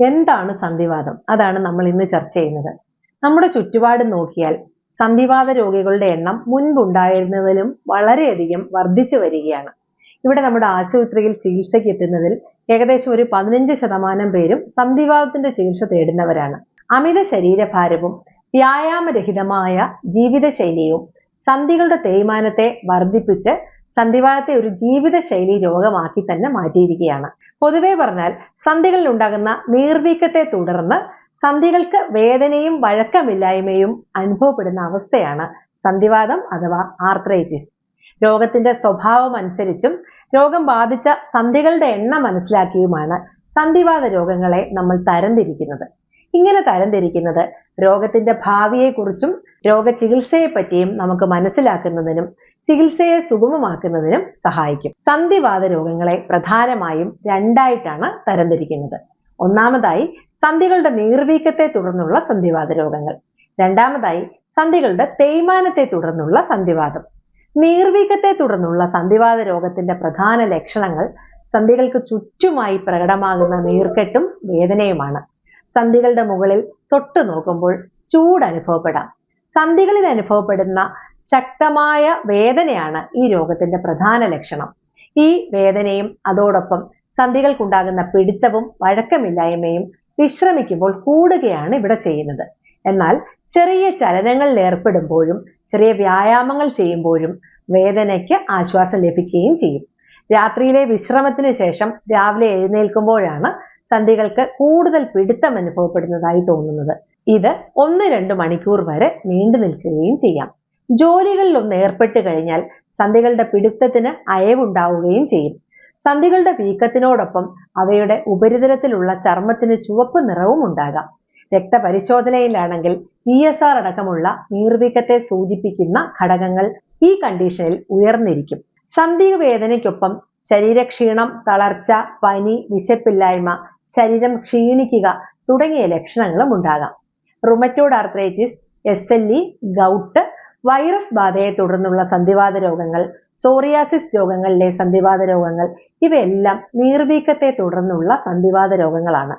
എന്താണ് സന്ധിവാതം അതാണ് നമ്മൾ ഇന്ന് ചർച്ച ചെയ്യുന്നത്. നമ്മുടെ ചുറ്റുപാട് നോക്കിയാൽ സന്ധിവാത രോഗികളുടെ എണ്ണം മുൻപുണ്ടായിരുന്നതിലും വളരെയധികം വർദ്ധിച്ചു വരികയാണ്. ഇവിടെ നമ്മുടെ ആശുപത്രിയിൽ ചികിത്സയ്ക്ക് എത്തുന്നതിൽ ഏകദേശം ഒരു പതിനഞ്ച് ശതമാനം പേരും സന്ധിവാതത്തിന്റെ ചികിത്സ തേടുന്നവരാണ്. അമിത ശരീരഭാരവും വ്യായാമരഹിതമായ ജീവിതശൈലിയും സന്ധികളുടെ തേയ്മാനത്തെ വർദ്ധിപ്പിച്ച് സന്ധിവാതത്തെ ഒരു ജീവിതശൈലി രോഗമാക്കി തന്നെ മാറ്റിയിരിക്കുകയാണ്. പൊതുവെ പറഞ്ഞാൽ സന്ധികളിൽ ഉണ്ടാകുന്ന നീർവീക്കത്തെ തുടർന്ന് സന്ധികൾക്ക് വേദനയും വഴക്കമില്ലായ്മയും അനുഭവപ്പെടുന്ന അവസ്ഥയാണ് സന്ധിവാദം അഥവാ ആർത്രൈറ്റിസ്. രോഗത്തിന്റെ സ്വഭാവം അനുസരിച്ചും രോഗം ബാധിച്ച സന്ധികളുടെ എണ്ണം മനസ്സിലാക്കിയുമാണ് സന്ധിവാത രോഗങ്ങളെ നമ്മൾ തരംതിരിക്കുന്നത്. ഇങ്ങനെ തരംതിരിക്കുന്നത് രോഗത്തിന്റെ ഭാവിയെക്കുറിച്ചും രോഗചികിത്സയെ പറ്റിയും നമുക്ക് മനസ്സിലാക്കുന്നതിനും ചികിത്സയെ സുഗമമാക്കുന്നതിനും സഹായിക്കും. സന്ധിവാത രോഗങ്ങളെ പ്രധാനമായും രണ്ടായിട്ടാണ് തരംതിരിക്കുന്നത്. ഒന്നാമതായി സന്ധികളുടെ നീർവീക്കത്തെ തുടർന്നുള്ള സന്ധിവാത രോഗങ്ങൾ. രണ്ടാമതായി സന്ധികളുടെ തേയ്മാനത്തെ തുടർന്നുള്ള സന്ധിവാദം നീർവീക്കത്തെ തുടർന്നുള്ള സന്ധിവാത രോഗത്തിന്റെ പ്രധാന ലക്ഷണങ്ങൾ സന്ധികൾക്ക് ചുറ്റുമായി പ്രകടമാകുന്ന നീർക്കെട്ടും വേദനയുമാണ്. സന്ധികളുടെ മുകളിൽ തൊട്ടു നോക്കുമ്പോൾ ചൂട് അനുഭവപ്പെടാം സന്ധികളിൽ അനുഭവപ്പെടുന്ന ശക്തമായ വേദനയാണ് ഈ രോഗത്തിന്റെ പ്രധാന ലക്ഷണം. ഈ വേദനയും അതോടൊപ്പം സന്ധികൾക്കുണ്ടാകുന്ന പിടുത്തവും വഴക്കമില്ലായ്മയും വിശ്രമിക്കുമ്പോൾ കൂടുകയാണ് ഇവിടെ ചെയ്യുന്നത്. എന്നാൽ ചെറിയ ചലനങ്ങളിൽ ഏർപ്പെടുമ്പോഴും ചെറിയ വ്യായാമങ്ങൾ ചെയ്യുമ്പോഴും വേദനയ്ക്ക് ആശ്വാസം ലഭിക്കുകയും ചെയ്യും. രാത്രിയിലെ വിശ്രമത്തിന് ശേഷം രാവിലെ എഴുന്നേൽക്കുമ്പോഴാണ് സന്ധികൾക്ക് കൂടുതൽ പിടുത്തം അനുഭവപ്പെടുന്നതായി തോന്നുന്നത്. ഇത് ഒന്ന് രണ്ട് മണിക്കൂർ വരെ നീണ്ടു നിൽക്കുകയും ചെയ്യാം. ജോലികളിൽ ഒന്ന് ഏർപ്പെട്ട് കഴിഞ്ഞാൽ സന്ധികളുടെ പിടുത്തത്തിന് അയവുണ്ടാവുകയും ചെയ്യും. സന്ധികളുടെ വീക്കത്തിനോടൊപ്പം അവയുടെ ഉപരിതലത്തിലുള്ള ചർമ്മത്തിന് ചുവപ്പ് നിറവും ഉണ്ടാകാം. രക്തപരിശോധനയിലാണെങ്കിൽ ഇ എസ് ആർ അടക്കമുള്ള നീർവീക്കത്തെ സൂചിപ്പിക്കുന്ന ഘടകങ്ങൾ ഈ കണ്ടീഷനിൽ ഉയർന്നിരിക്കും. സന്ധി വേദനയ്ക്കൊപ്പം ശരീരക്ഷീണം തളർച്ച പനി വിശപ്പില്ലായ്മ ശരീരം ക്ഷീണിക്കുക തുടങ്ങിയ ലക്ഷണങ്ങളും ഉണ്ടാകാം. Rheumatoid arthritis S L E gout virus ബാധയെ തുടർന്നുള്ള സന്ധിവാത രോഗങ്ങൾ സോറിയാസിസ് രോഗങ്ങളിലെ സന്ധിവാത രോഗങ്ങൾ ഇവയെല്ലാം നീർവീക്കത്തെ തുടർന്നുള്ള സന്ധിവാത രോഗങ്ങളാണ്.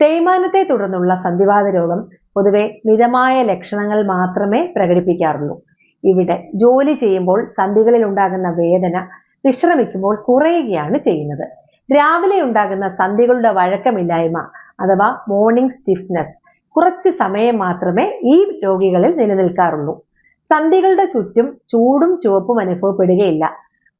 തേയ്മാനത്തെ തുടർന്നുള്ള സന്ധിവാത രോഗം പൊതുവെ മിതമായ ലക്ഷണങ്ങൾ മാത്രമേ പ്രകടിപ്പിക്കാറുള്ളൂ. ഇവിടെ ജോലി ചെയ്യുമ്പോൾ സന്ധികളിൽ ഉണ്ടാകുന്ന വേദന വിശ്രമിക്കുമ്പോൾ കുറയുകയാണ് ചെയ്യുന്നത്. രാവിലെ ഉണ്ടാകുന്ന സന്ധികളുടെ വഴക്കമില്ലായ്മ അഥവാ മോർണിംഗ് സ്റ്റിഫ്നെസ് കുറച്ച് സമയം മാത്രമേ ഈ രോഗികളിൽ നിലനിൽക്കാറുള്ളൂ. സന്ധികളുടെ ചുറ്റും ചൂടും ചുവപ്പും അനുഭവപ്പെടുകയില്ല.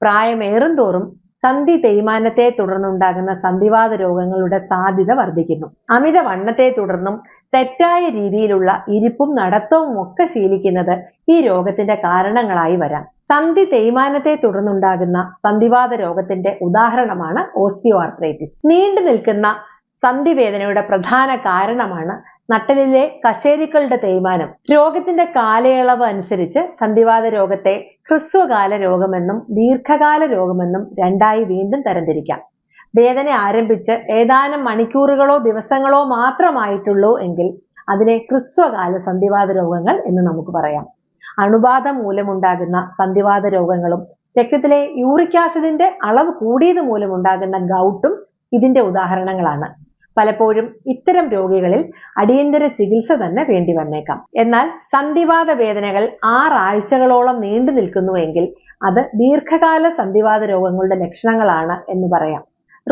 പ്രായമേറും തോറും സന്ധി തേയ്മാനത്തെ തുടർന്നുണ്ടാകുന്ന സന്ധിവാത രോഗങ്ങളുടെ സാധ്യത വർദ്ധിക്കുന്നു. അമിത വണ്ണത്തെ തുടർന്നും തെറ്റായ രീതിയിലുള്ള ഇരിപ്പും നടത്തവും ഒക്കെ ശീലിക്കുന്നത് ഈ രോഗത്തിന്റെ കാരണങ്ങളായി വരാം. സന്ധി തേയ്മാനത്തെ തുടർന്നുണ്ടാകുന്ന സന്ധിവാത രോഗത്തിന്റെ ഉദാഹരണമാണ് ഓസ്റ്റിയോ ആർത്രൈറ്റിസ് നീണ്ടു നിൽക്കുന്ന സന്ധിവേദനയുടെ പ്രധാന കാരണമാണ് നട്ടലിലെ കശേരിക്കളുടെ തേയ്മാനം. രോഗത്തിന്റെ കാലയളവ് അനുസരിച്ച് സന്ധിവാത രോഗത്തെ ഹ്രസ്വകാല രോഗമെന്നും ദീർഘകാല രോഗമെന്നും രണ്ടായി വീണ്ടും തരംതിരിക്കാം. വേദന ആരംഭിച്ച് ഏതാനും മണിക്കൂറുകളോ ദിവസങ്ങളോ മാത്രമായിട്ടുള്ളൂ എങ്കിൽ അതിനെ ഹ്രസ്വകാല സന്ധിവാത രോഗങ്ങൾ എന്ന് നമുക്ക് പറയാം. അണുബാധ മൂലമുണ്ടാകുന്ന സന്ധിവാത രോഗങ്ങളും രക്തത്തിലെ യൂറിക് ആസിഡിന്റെ അളവ് കൂടിയത് മൂലമുണ്ടാകുന്ന ഗൗട്ടും ഇതിന്റെ ഉദാഹരണങ്ങളാണ്. പലപ്പോഴും ഇത്തരം രോഗികളിൽ അടിയന്തര ചികിത്സ തന്നെ വേണ്ടി വന്നേക്കാം. എന്നാൽ സന്ധിവാത വേദനകൾ ആറാഴ്ചകളോളം നീണ്ടു നിൽക്കുന്നുവെങ്കിൽ അത് ദീർഘകാല സന്ധിവാത രോഗങ്ങളുടെ ലക്ഷണങ്ങളാണ് എന്ന് പറയാം.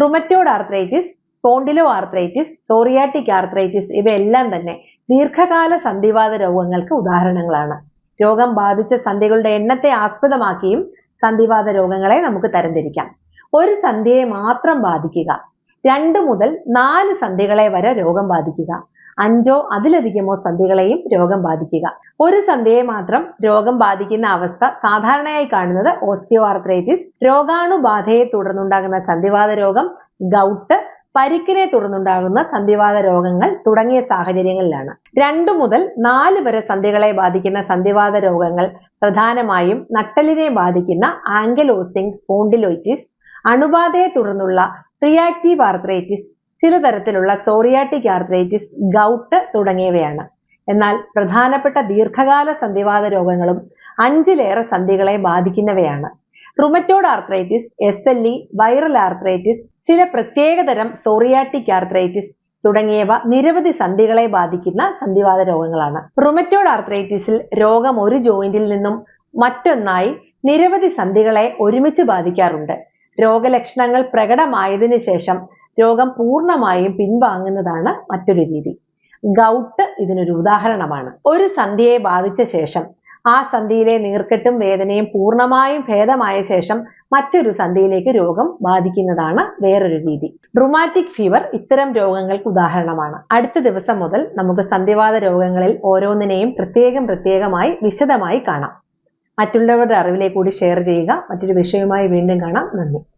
Rheumatoid arthritis spondyloarthritis psoriatic arthritis ഇവയെല്ലാം തന്നെ ദീർഘകാല സന്ധിവാത രോഗങ്ങൾക്ക് ഉദാഹരണങ്ങളാണ്. രോഗം ബാധിച്ച സന്ധികളുടെ എണ്ണത്തെ ആസ്പദമാക്കിയും സന്ധിവാത രോഗങ്ങളെ നമുക്ക് തരംതിരിക്കാം. ഒരു സന്ധിയെ മാത്രം ബാധിക്കുക. രണ്ട് മുതൽ നാല് സന്ധികളെ വരെ രോഗം ബാധിക്കുക. അഞ്ചോ അതിലധികമോ സന്ധികളെയും രോഗം ബാധിക്കുക. ഒരു സന്ധിയെ മാത്രം രോഗം ബാധിക്കുന്ന അവസ്ഥ സാധാരണയായി കാണുന്നത് ഓസ്റ്റിയോ ആർത്രൈറ്റിസ് രോഗാണുബാധയെ തുടർന്നുണ്ടാകുന്ന സന്ധിവാത രോഗം ഗൗട്ട് പരിക്കിനെ തുടർന്നുണ്ടാകുന്ന സന്ധിവാത രോഗങ്ങൾ തുടങ്ങിയ സാഹചര്യങ്ങളിലാണ്. രണ്ടു മുതൽ നാല് വരെ സന്ധികളെ ബാധിക്കുന്ന സന്ധിവാത രോഗങ്ങൾ പ്രധാനമായും നട്ടലിനെ ബാധിക്കുന്ന ആംഗലോസിംഗ് സ്പോണ്ടിലോയിറ്റിസ് അണുബാധയെ തുടർന്നുള്ള റിയാക്റ്റീവ് ആർത്രൈറ്റിസ് ചില തരത്തിലുള്ള സോറിയാറ്റിക് ആർത്രൈറ്റിസ് ഗൗട്ട് തുടങ്ങിയവയാണ്. എന്നാൽ പ്രധാനപ്പെട്ട ദീർഘകാല സന്ധിവാത രോഗങ്ങളും അഞ്ചിലേറെ സന്ധികളെ ബാധിക്കുന്നവയാണ്. Rheumatoid arthritis S L E viral arthritis ചില പ്രത്യേകതരം സോറിയാറ്റിക് ആർത്രൈറ്റിസ് തുടങ്ങിയവ നിരവധി സന്ധികളെ ബാധിക്കുന്ന സന്ധിവാത രോഗങ്ങളാണ്. റുമറ്റോഡ് ആർത്രൈറ്റിസിൽ രോഗം ഒരു ജോയിന്റിൽ നിന്നും മറ്റൊന്നായി നിരവധി സന്ധികളെ ഒരുമിച്ച് ബാധിക്കാറുണ്ട്. രോഗലക്ഷണങ്ങൾ പ്രകടമായതിനു ശേഷം രോഗം പൂർണമായും പിൻവാങ്ങുന്നതാണ് മറ്റൊരു രീതി. ഗൗട്ട് ഇതിനൊരു ഉദാഹരണമാണ്. ഒരു സന്ധിയെ ബാധിച്ച ശേഷം ആ സന്ധിയിലെ നീർക്കെട്ടും വേദനയും പൂർണമായും ഭേദമായ ശേഷം മറ്റൊരു സന്ധിയിലേക്ക് രോഗം ബാധിക്കുന്നതാണ് വേറൊരു രീതി. റുമാറ്റിക് ഫീവർ ഇത്തരം രോഗങ്ങൾക്ക് ഉദാഹരണമാണ്. അടുത്ത ദിവസം മുതൽ നമുക്ക് സന്ധിവാത രോഗങ്ങളിൽ ഓരോന്നിനെയും പ്രത്യേകം പ്രത്യേകമായി വിശദമായി കാണാം. മറ്റുള്ളവരുടെ അറിവിലേക്ക് കൂടി ഷെയർ ചെയ്യുക. മറ്റൊരു വിഷയവുമായി വീണ്ടും കാണാം. നന്ദി.